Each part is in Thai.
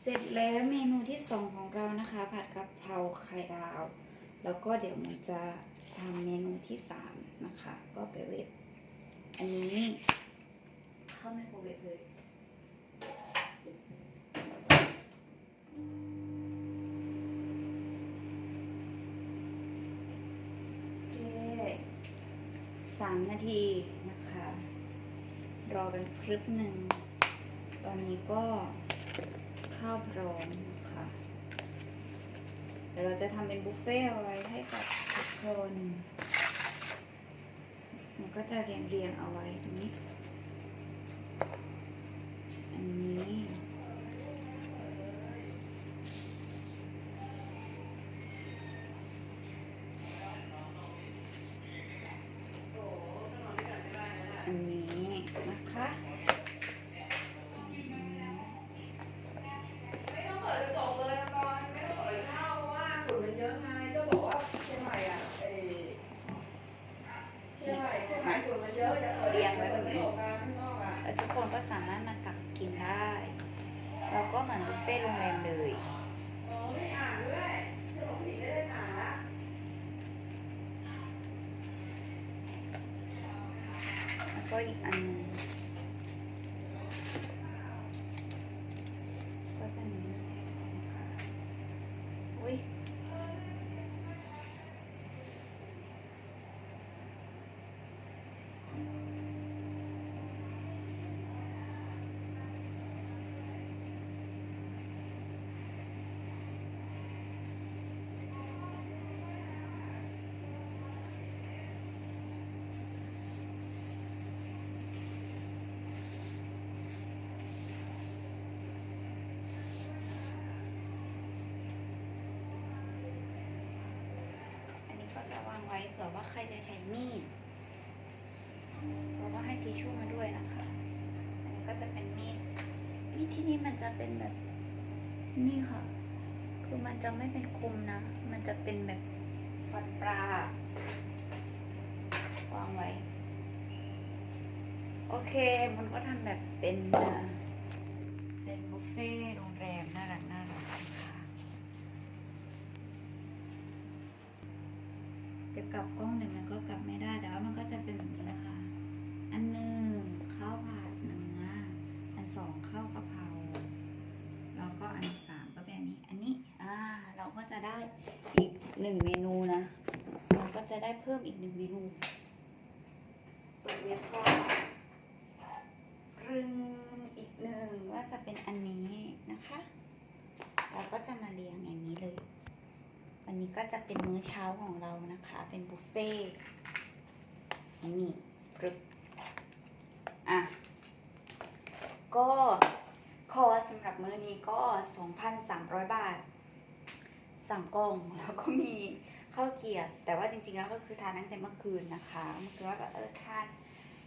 เสร็จแล้วเมนูที่สองของเรานะคะ ผัดกะเพราไข่ดาว แล้วก็เดี๋ยวมันจะทำเมนูที่สามนะคะ ก็ไปเวฟอันนี้เข้าไมโครเวฟเลยโอเคสามนาทีนะคะ รอกันครึบหนึ่ง ตอนนี้ก็ ข้าวพร้อมนะคะเดี๋ยวเราจะทำเป็นบุฟเฟ่เอาไว้ให้กับทุกคนมันก็จะเรียงเรียงเอาไว้ตรงนี้ อันนี้ อันนี้นะคะ แล้วก็อีกอันหนึงก็จะมีนะคะอุ้ย อันนี้ก็ จะวางไว้เผื่อว่าใครจะใช้มีดเราะว่าให้ทิชชู่มาด้วยนะคะ อันนี้ก็จะเป็นมีด มีดที่นี่มันจะเป็นแบบนี่ค่ะ คือมันจะไม่เป็นคมนะ มันจะเป็นแบบฟันปลาวางไว้ โอเค มันก็ทำแบบเป็นเอ่ จะกลับกล้องแต่มันก็กลับไม่ได้แต่ว่ามันก็จะเป็นแบบนี้นะคะ อันหนึ่งข้าวผัดเนื้ออันสองข้าวกะเพราแล้วก็อันสามก็เป็นอันนี้อันนี้อ่าเราก็จะได้อีกหนึ่งเมนูนะเราก็จะได้เพิ่มอีกหนึ่งเมนูเปิดเว็บก็รึงอีกหนึ่งว่าจะเป็นอันนี้นะคะ เราก็จะมาเรียงอย่างนี้เลย วันนี้ก็จะเป็นมื้อเช้าของเรานะคะ เป็นบุฟเฟ่ต์นี่กรึบอะ ก็คอสำหรับมื้อนี้ก็ 2,300 บาทสามกล่องแล้วก็มีข้าวเกียบ แต่ว่าจริงๆแล้วก็คือทานตั้งแต่เมื่อคืนนะคะเมื่อคืนว่าแบบเออทาน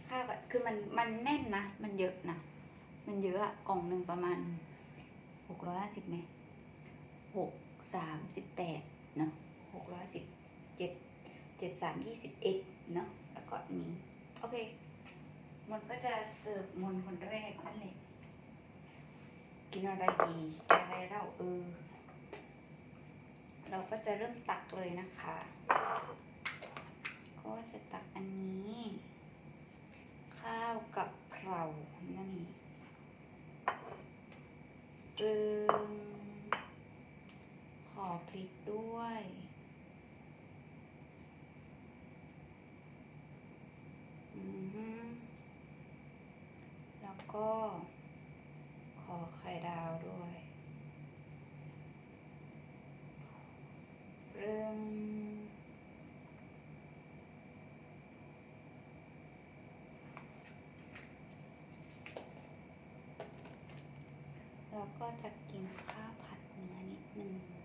ข้าวคือมันมันแน่นนะ มันเยอะนะมันเยอะอะกล่องหนึ่งประมาณหกร้อยห้าสิบไหมหกสามสิบแปด เนาะหกร้อยสิบเจ็ดเจ็ดสามยี่สิบเอ็ดเนาะแล้วก็อันนี้โอเค มันก็จะเสิร์ฟมนคนแรกนั่นแหละกินอะไรดีกินอะไรเราเออ เราก็จะเริ่มตักเลยนะคะ ก็จะตักอันนี้ ข้าวกับเพรานั่นเองปรึงขอ พริกด้วยอือฮึแล้วก็ ขอไข่ดาวด้วยปรึงแล้วก็จะกินข้าวผัดเนื้อนิดนึง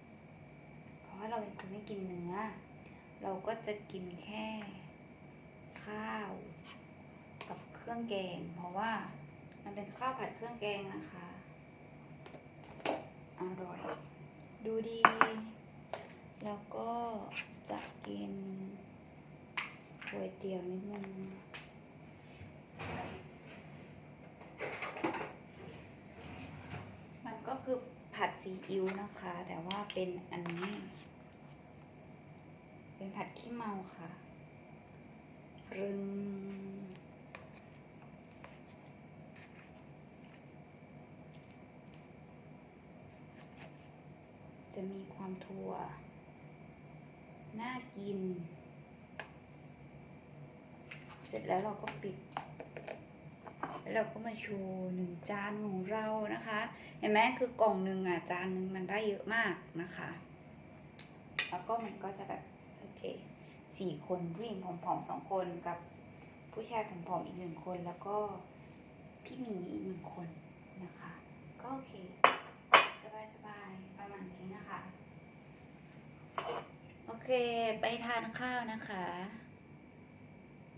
ราะว่าเราเป็นคนไม่กินเนื้อ เราก็จะกินแค่ข้าว กับเครื่องแกง เพราะว่ามันเป็นข้าวผัดเครื่องแกงนะคะ อร่อย ดูดี แล้วก็จะกินก๋วยเตี๋ยวนิดนึงมันก็คือผผัดซีอิ๊วนะคะ แต่ว่าเป็นอันนี้ เป็นผัดขี้เมาค่ะปรึงจะมีความทั่ว น่ากิน เสร็จแล้วเราก็ปิด แล้วเราก็มาโชว์หนึ่งจานของเรานะคะ เห็นไหมคือกล่องหนึ่งอะ จานหนึ่งมันได้เยอะมากนะคะ แล้วก็มันก็จะแบบ โอเคสี่คนผู้หญิงผอมๆสองคนกับผู้ชายผอมๆอีกหนึ่งคนแล้วก็พี่หมีอีกหนึ่งคนนะคะ ก็โอเค สบายๆประมาณนี้นะคะ โอเค ไปทานข้าวนะคะ